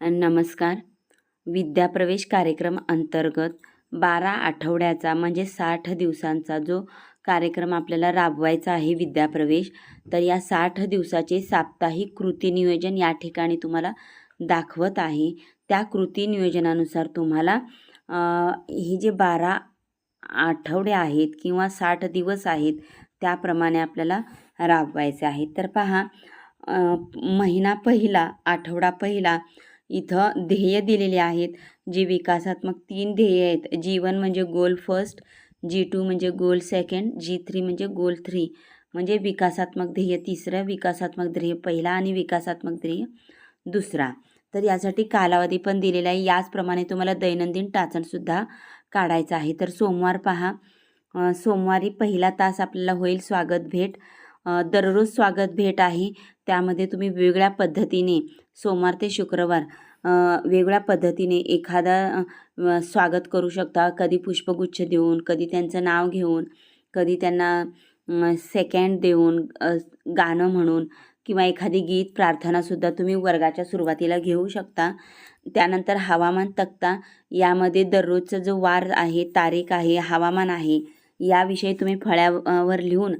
नमस्कार. विद्याप्रवेश कार्यक्रम अंतर्गत बारा आठवड्याचा म्हणजे साठ दिवसांचा जो कार्यक्रम आपल्याला राबवायचा आहे विद्याप्रवेश तर या साठ दिवसाचे साप्ताहिक कृती नियोजन या ठिकाणी तुम्हाला दाखवत आहे. त्या कृती नियोजनानुसार तुम्हाला हे जे बारा आठवडे आहेत किंवा साठ दिवस आहेत त्याप्रमाणे आपल्याला राबवायचे आहेत. तर पहा महिना पहिला आठवडा पहिला इथं ध्येय दिलेले आहेत. जी विकासात्मक तीन ध्येय आहेत. जी वन म्हणजे गोल फर्स्ट जी टू म्हणजे गोल सेकंड जी थ्री म्हणजे गोल थ्री म्हणजे विकासात्मक ध्येय तिसरं विकासात्मक ध्येय पहिला आणि विकासात्मक ध्येय दुसरा. तर यासाठी कालावधी पण दिलेला आहे. याचप्रमाणे तुम्हाला दैनंदिन टाचणसुद्धा काढायचं आहे. तर सोमवार पहा. सोमवारी पहिला तास आपल्याला होईल स्वागत भेट. दररोज स्वागत भेट आहे. त्यामध्ये तुम्ही वेगळ्या पद्धतीने सोमवार ते शुक्रवार वेगळ्या पद्धतीने एखादा स्वागत करू शकता. कधी पुष्पगुच्छ देऊन कधी त्यांचं नाव घेऊन कधी त्यांना सेकंड देऊन गाणं म्हणून किंवा एखादी गीत प्रार्थनासुद्धा तुम्ही वर्गाच्या सुरुवातीला घेऊ शकता. त्यानंतर हवामान तक्ता यामध्ये दररोजचा जो वार आहे तारीख आहे हवामान आहे याविषयी तुम्ही फळ्यावर लिहून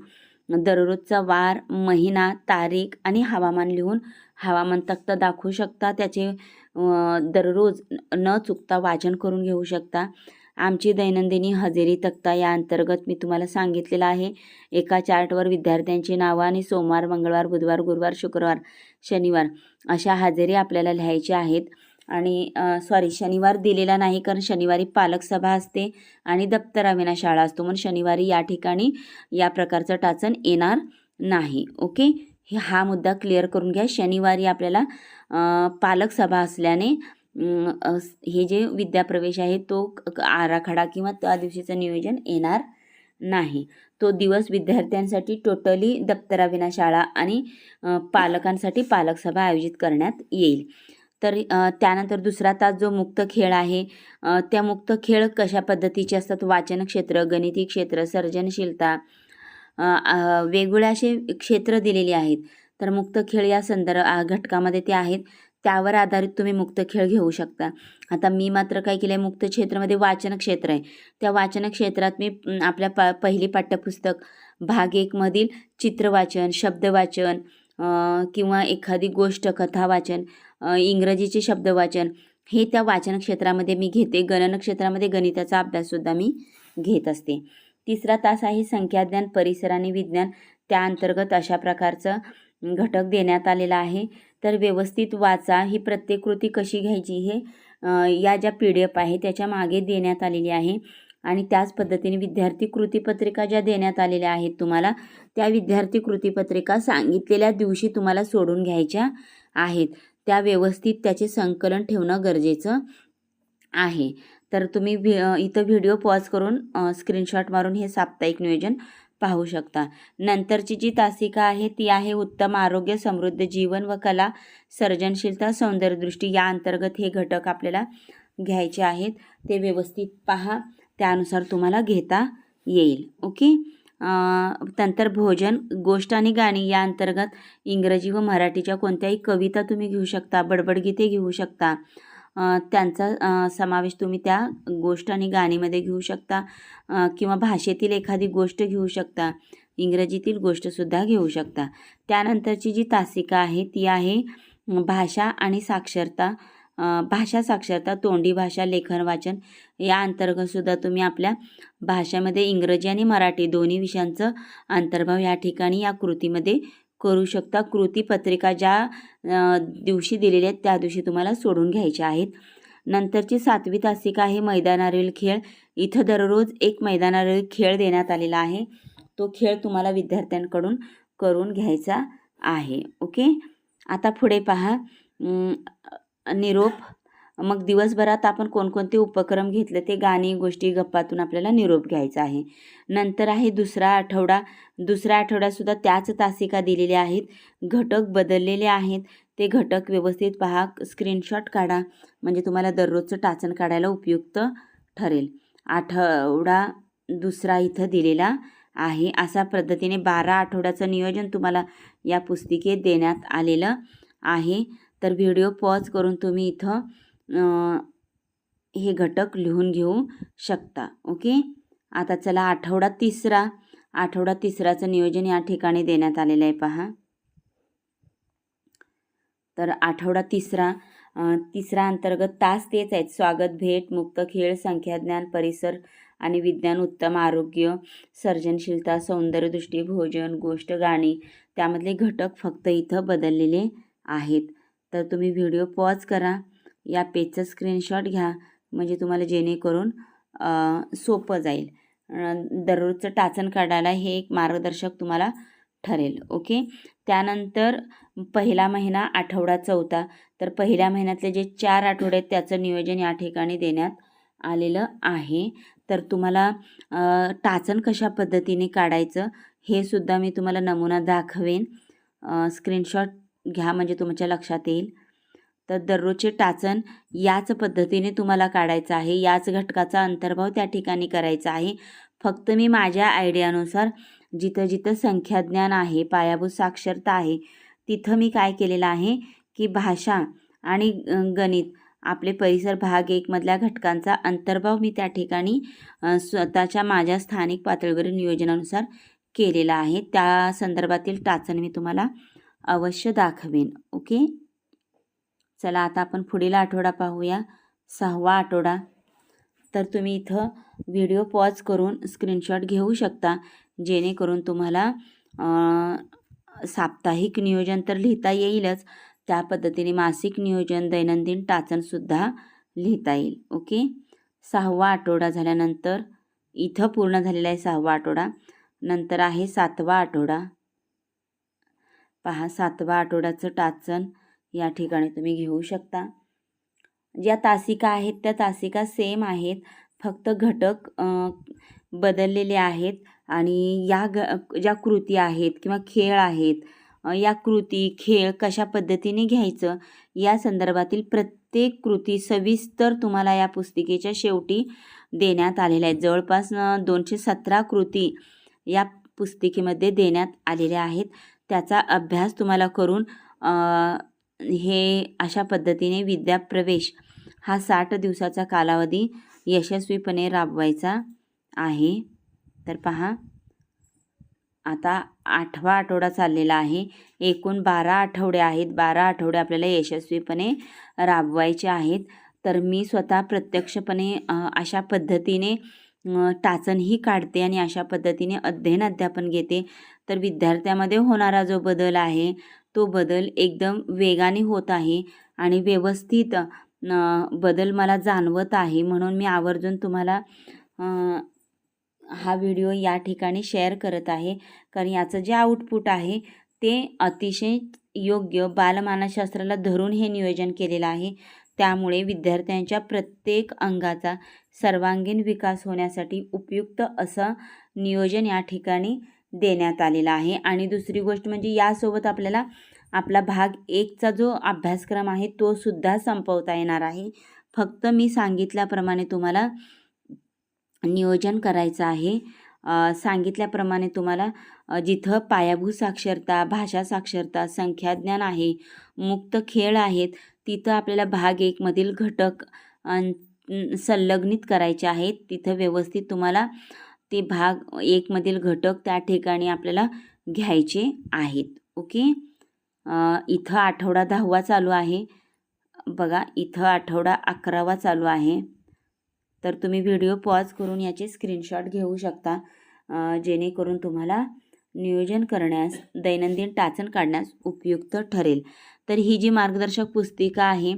दररोजचा वार महिना तारीख आणि हवामान लिहून हवामान तक्ता दाखवू शकता. त्याचे दररोज न चुकता वाचन करून घेऊ शकता. आमची दैनंदिनी हजेरी तक्ता या अंतर्गत मी तुम्हाला सांगितलेलं आहे. एका चार्टवर विद्यार्थ्यांची नावं आणि सोमवार मंगळवार बुधवार गुरुवार शुक्रवार शनिवार अशा हजेरी आपल्याला लिहायच्या आहेत. आणि सॉरी शनिवार दिलेला नाही कारण शनिवारी पालक सभा असते आणि दप्तराविना शाळा असतो. म्हणून शनिवारी या ठिकाणी या प्रकारचं टाचन येणार नाही. ओके? हे हा मुद्दा क्लिअर करून घ्या. शनिवारी आपल्याला पालक सभा असल्याने हे जे विद्याप्रवेश आहे तो क- आराखडा किंवा त्या दिवशीचं नियोजन येणार नाही. तो दिवस विद्यार्थ्यांसाठी टोटली दप्तराविना शाळा आणि पालकांसाठी पालक सभा आयोजित करण्यात येईल. तर त्यानंतर दुसरा तास जो मुक्त खेळ आहे त्या मुक्त खेळ कशा पद्धतीचे असतात? वाचन क्षेत्र गणिती क्षेत्र सर्जनशीलता वेगवेगळे असे क्षेत्र दिलेली आहेत. तर मुक्त खेळ या संदर्भ घटकामध्ये ते आहेत. त्यावर आधारित तुम्ही मुक्त खेळ घेऊ शकता. आता मी मात्र काय केलं आहे मुक्त क्षेत्रामध्ये वाचन क्षेत्र आहे. त्या वाचन क्षेत्रात मी आपल्या पा पहिली पाठ्यपुस्तक भाग एकमधील चित्रवाचन शब्दवाचन किंवा एखादी गोष्ट कथा वाचन इंग्रजीचे शब्दवाचन हे त्या वाचन क्षेत्रामध्ये मी घेते. गणन क्षेत्रामध्ये गणिताचा अभ्याससुद्धा मी घेत असते. तिसरा तास आहे संख्याज्ञान परिसर आणि विज्ञान. त्या अंतर्गत अशा प्रकारचं घटक देण्यात आलेला आहे. तर व्यवस्थित वाचा. ही प्रत्येक कृती कशी घ्यायची हे या ज्या पी डी एफ आहे त्याच्यामागे देण्यात आलेली आहे. आणि त्याच पद्धतीने विद्यार्थी कृतीपत्रिका ज्या देण्यात आलेल्या आहेत तुम्हाला त्या विद्यार्थी कृतीपत्रिका सांगितलेल्या दिवशी तुम्हाला सोडून घ्यायच्या आहेत. त्या व्यवस्थित त्याचे संकलन ठेवणं गरजेचं आहे. तर तुम्ही व्हि इथं व्हिडिओ पॉज करून स्क्रीनशॉट मारून हे साप्ताहिक नियोजन पाहू शकता. नंतरची जी तासिका आहे ती आहे उत्तम आरोग्य समृद्ध जीवन व कला सर्जनशीलता सौंदर्यदृष्टी या अंतर्गत हे घटक आपल्याला घ्यायचे आहेत. ते व्यवस्थित पहा. त्यानुसार तुम्हाला घेता येईल. ओके? नंतर भोजन गोष्ट आणि गाणी या अंतर्गत इंग्रजी व मराठीच्या कोणत्याही कविता तुम्ही घेऊ शकता बडबडगीते घेऊ शकता. त्यांचा समावेश तुम्ही त्या गोष्ट आणि गाणीमध्ये घेऊ शकता किंवा भाषेतील एखादी गोष्ट घेऊ शकता इंग्रजीतील गोष्टसुद्धा घेऊ शकता. त्यानंतरची जी तासिका आहे ती आहे भाषा आणि साक्षरता. भाषा साक्षरता तोंडी भाषा लेखन वाचन या अंतर्गतसुद्धा तुम्ही आपल्या भाषेमध्ये इंग्रजी आणि मराठी दोन्ही विषयांचं अंतर्भाव या ठिकाणी या कृतीमध्ये करू शकता. कृतीपत्रिका ज्या दिवशी दिलेल्या आहेत त्या दिवशी तुम्हाला सोडून घ्यायच्या आहेत. नंतरची सातवी तासिका आहे मैदानावरील खेळ. इथं दररोज एक मैदानावरील खेळ देण्यात आलेला आहे. तो खेळ तुम्हाला विद्यार्थ्यांकडून करून घ्यायचा आहे. ओके? आता पुढे पहा. निरोप. मग दिवसभरात आपण कोणकोणते उपक्रम घेतले ते गाणी गोष्टी गप्पातून आपल्याला निरोप घ्यायचा आहे. नंतर आहे दुसरा आठवडा. दुसऱ्या आठवड्यातसुद्धा त्याच तासिका दिलेल्या आहेत. घटक बदललेले आहेत. ते घटक व्यवस्थित पहा. स्क्रीनशॉट काढा. म्हणजे तुम्हाला दररोजचं टाचण काढायला उपयुक्त ठरेल. आठवडा दुसरा इथं दिलेला आहे. अशा पद्धतीने बारा आठवड्याचं नियोजन तुम्हाला या पुस्तिकेत देण्यात आलेलं आहे. तर व्हिडिओ पॉज करून तुम्ही इथं हे घटक लिहून घेऊ शकता ओके? आता चला आठवडा तिसरा. आठवडा तिसराचं नियोजन या ठिकाणी देण्यात आलेलं आहे पहा. तर आठवडा तिसरा. तिसरा अंतर्गत तास तेच आहेत. स्वागत भेट मुक्त खेळ संख्याज्ञान परिसर आणि विज्ञान उत्तम आरोग्य सर्जनशीलता सौंदर्यदृष्टी भोजन गोष्ट गाणी. त्यामधले घटक फक्त इथं बदललेले आहेत. तर तुम्ही व्हिडिओ पॉज करा या पेजचं स्क्रीनशॉट घ्या म्हणजे तुम्हाला जेणेकरून सोपं जाईल. दररोजचं टाचण काढायला हे एक मार्गदर्शक तुम्हाला ठरेल ओके? त्यानंतर पहिला महिना आठवडा चौथा तर पहिल्या महिन्यातले जे चार आठवडे आहेत त्याचं नियोजन या ठिकाणी देण्यात आलेलं आहे. तर तुम्हाला टाचण कशा पद्धतीने काढायचं हे सुद्धा मी तुम्हाला नमुना दाखवेन. स्क्रीनशॉट घ्या म्हणजे तुमच्या लक्षात येईल. तर दररोजचे टाचण याच पद्धतीने तुम्हाला काढायचं आहे. याच घटकाचा अंतर्भाव त्या ठिकाणी करायचा आहे. फक्त मी माझ्या आयडियानुसार जिथं जिथं संख्याज्ञान आहे पायाभूत साक्षरता आहे तिथं मी काय केलेलं आहे की भाषा आणि गणित आपले परिसर भाग एकमधल्या घटकांचा अंतर्भाव मी त्या ठिकाणी स्वतःच्या माझ्या स्थानिक पातळीवरील नियोजनानुसार केलेला आहे. त्या संदर्भातील टाचण मी तुम्हाला अवश्य दाखवेन ओके? चला आता आपण पुढील आठवडा पाहूया. सहावा आठवडा. तर तुम्ही इथं व्हिडिओ पॉज करून स्क्रीनशॉट घेऊ शकता जेणेकरून तुम्हाला साप्ताहिक नियोजन तर लिहिता येईलच. त्या पद्धतीने मासिक नियोजन दैनंदिन टाचणसुद्धा लिहिता येईल ओके? सहावा आठवडा झाल्यानंतर इथं पूर्ण झालेला आहे सहावा आठवडा. नंतर आहे सातवा आठवडा. पहा सातवा आठवड्याचं टाचण या ठिकाणी तुम्ही घेऊ शकता. ज्या तासिका आहेत त्या तासिका सेम आहेत. फक्त घटक बदललेले आहेत आणि या ग ज्या कृती आहेत किंवा खेळ आहेत या कृती खेळ कशा पद्धतीने घ्यायचं या संदर्भातील प्रत्येक कृती सविस्तर तुम्हाला या पुस्तिकेच्या शेवटी देण्यात आलेल्या आहेत. जवळपास दोनशे सतरा कृती या पुस्तिकेमध्ये देण्यात आलेल्या आहेत. त्याचा अभ्यास तुम्हाला करून हे अशा पद्धतीने विद्याप्रवेश हा साठ दिवसाचा कालावधी यशस्वीपणे राबवायचा आहे. तर पहा आता आठवा आठवडा चाललेला आहे. एकूण बारा आठवडे आहेत. बारा आठवडे आपल्याला यशस्वीपणे राबवायचे आहेत. तर मी स्वतः प्रत्यक्षपणे अशा पद्धतीने टाचणही काढते आणि अशा पद्धतीने अध्ययन अध्यापन घेते. तर विद्यार्थ्यामध्ये होणारा जो बदल आहे तो बदल एकदम वेगाने होत आहे आणि व्यवस्थित बदल मला जाणवत आहे. म्हणून मी आवर्जून तुम्हाला हा व्हिडिओ या ठिकाणी शेअर करत आहे. कारण याचं जे आउटपुट आहे ते अतिशय योग्य बालमानसशास्त्राला धरून हे नियोजन केलेलं आहे. त्यामुळे विद्यार्थ्यांच्या प्रत्येक अंगाचा सर्वांगीण विकास होण्यासाठी उपयुक्त असं नियोजन या ठिकाणी देण्यात आलेलं आहे. आणि दुसरी गोष्ट म्हणजे यासोबत आपल्याला आपला भाग एकचा जो अभ्यासक्रम आहे तो सुद्धा संपवता येणार आहे. फक्त मी सांगितल्याप्रमाणे तुम्हाला नियोजन करायचं आहे. सांगितल्याप्रमाणे तुम्हाला जिथं पायाभूत साक्षरता भाषा साक्षरता संख्याज्ञान आहे मुक्त खेळ आहेत तिथं आपल्याला भाग एकमधील घटक संलग्नित करायचे आहेत. तिथं व्यवस्थित तुम्हाला ते भाग एकमधील घटक त्या ठिकाणी आपल्याला घ्यायचे आहेत. ओके? इथं आठवडा दहावा चालू आहे. बघा इथं आठवडा अकरावा चालू आहे. तर तुम्ही व्हिडिओ पॉज करून याचे स्क्रीनशॉट घेऊ शकता जेणेकरून तुम्हाला नियोजन करण्यास दैनंदिन टाचण काढण्यास उपयुक्त ठरेल. तर ही जी मार्गदर्शक पुस्तिका आहे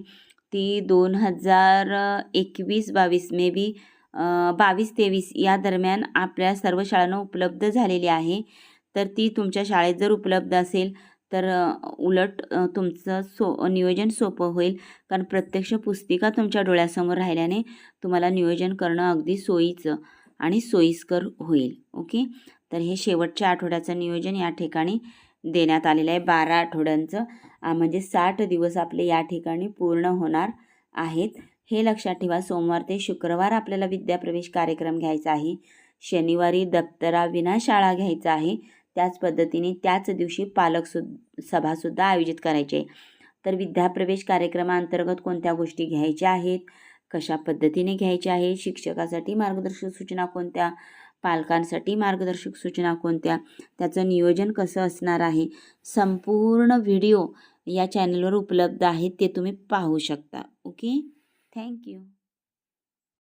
ती दोन हजार एकवीस बावीस मे बी बावीस तेवीस या दरम्यान आपल्या सर्व शाळांना उपलब्ध झालेली आहे. तर ती तुमच्या शाळेत जर उपलब्ध असेल तर उलट तुमचं सो नियोजन सोपं होईल. कारण प्रत्यक्ष पुस्तिका तुमच्या डोळ्यासमोर राहिल्याने तुम्हाला नियोजन करणं अगदी सोयीचं आणि सोयीस्कर होईल. ओके? तर हे शेवटच्या आठवड्याचं नियोजन या ठिकाणी देण्यात आलेलं आहे. बारा आठवड्यांचं म्हणजे साठ दिवस आपले या ठिकाणी पूर्ण होणार आहेत. हे लक्षात ठेवा सोमवार ते शुक्रवार आपल्याला विद्याप्रवेश कार्यक्रम घ्यायचा आहे. शनिवारी दप्तराविना शाळा घ्यायचा आहे. त्याच पद्धतीने त्याच दिवशी पालक सु सभासुद्धा आयोजित करायची आहे. तर विद्याप्रवेश कार्यक्रमाअंतर्गत कोणत्या गोष्टी घ्यायच्या आहेत? कशा पद्धतीने घ्यायच्या आहेत? शिक्षकासाठी मार्गदर्शक सूचना कोणत्या? पालकांसाठी मार्गदर्शक सूचना कोणत्या? त्याचं नियोजन कसं असणार आहे? संपूर्ण व्हिडिओ या चॅनलवर उपलब्ध आहेत ते तुम्ही पाहू शकता. ओके? थँक्यू